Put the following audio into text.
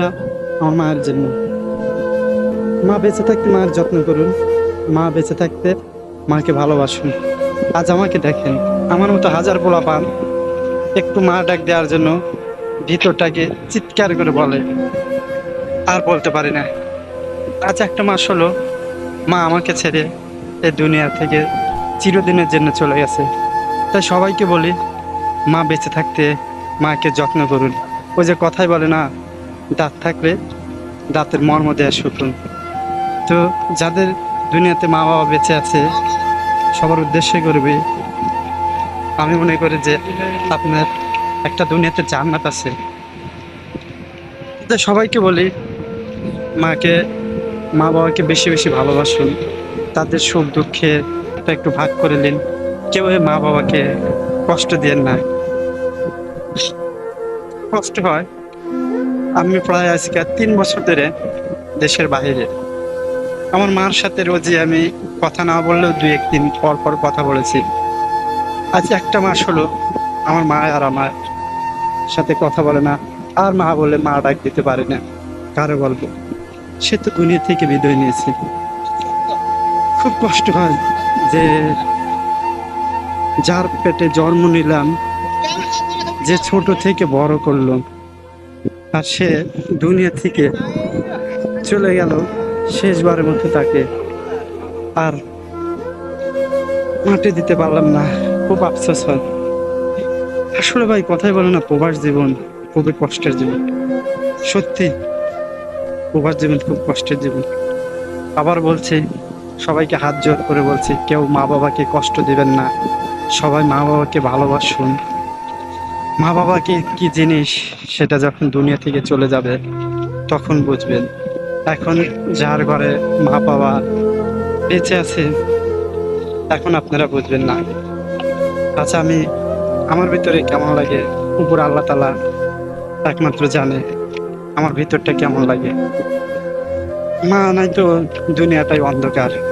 এটা আমার মায়ের জন্য। মা বেঁচে থাকতে মায়ের যত্ন করুন। মা বেঁচে থাকতে মাকে ভালোবাসুন। আজ আমাকে দেখেন, আমার মতো হাজার পোলা পান একটু মা ডাক দেওয়ার জন্য ভিতরটাকে চিৎকার করে বলে। আর বলতে পারি না। আজ একটা মাস হলো মা আমাকে ছেড়ে এই দুনিয়া থেকে চিরদিনের জন্য চলে গেছে। তাই সবাইকে বলি, মা বেঁচে থাকতে মাকে যত্ন করুন। ওই যে কথাই বলে না দাঁত থাকলে দাঁতের মর্ম দেয়া শুকুন তো যাদের দুনিয়াতে মা বাবা বেঁচে আছে, সবার উদ্দেশ্যে করবে, আমি মনে করি যে আপনার একটা দুনিয়াতে জান্নাত আছে। সবাইকে বলি, মাকে মা বাবাকে বেশি বেশি ভালোবাসুন। তাদের সুখ দুঃখে একটু ভাগ করে নিন। কেউ মা বাবাকে কষ্ট দিয়েন না। কষ্ট হয় আমি প্রায় আজকে তিন বছর ধরে দেশের বাইরে। আমার মার সাথে রোজই আমি কথা না বললেও দুই একদিন পর পর কথা বলেছি। আজ একটা মাস হলো আমার মা আর আমার সাথে কথা বলে না। আর মা বলে মা ডাক দিতে পারে না। কারও গল্প? সে তো দুনিয়া থেকে বিদায় নিয়েছে। খুব কষ্ট হয় যে যার পেটে জন্ম নিলাম, যে ছোট থেকে বড় করল। আর সে দুনিয়া থেকে চলে গেল শেষবারের মতো তাকে। আর মাটি দিতে পারলাম না, খুব আফসোস হয়। আসলে ভাই, কথাই বলে না, প্রবাস জীবন খুবই কষ্টের জীবন। সত্যি, প্রবাস জীবন খুব কষ্টের জীবন। আবার বলছি, সবাইকে হাত জোর করে বলছি, কেউ মা বাবাকে কষ্ট দিবেন না। সবাই মা বাবাকে ভালোবাসুন। মা বাবা বাবাকে কি জিনিস সেটা যখন দুনিয়া থেকে চলে যাবে, তখন বুঝবেন। এখন যার ঘরে মা বাবা বেঁচে আছে, এখন আপনারা বুঝবেন না। আচ্ছা আমি, আমার ভিতরে কেমন লাগে? উপর আল্লাহ তালা একমাত্র জানে আমার ভিতরটা কেমন লাগে। মা, নাই তো দুনিয়াটাই অন্ধকার।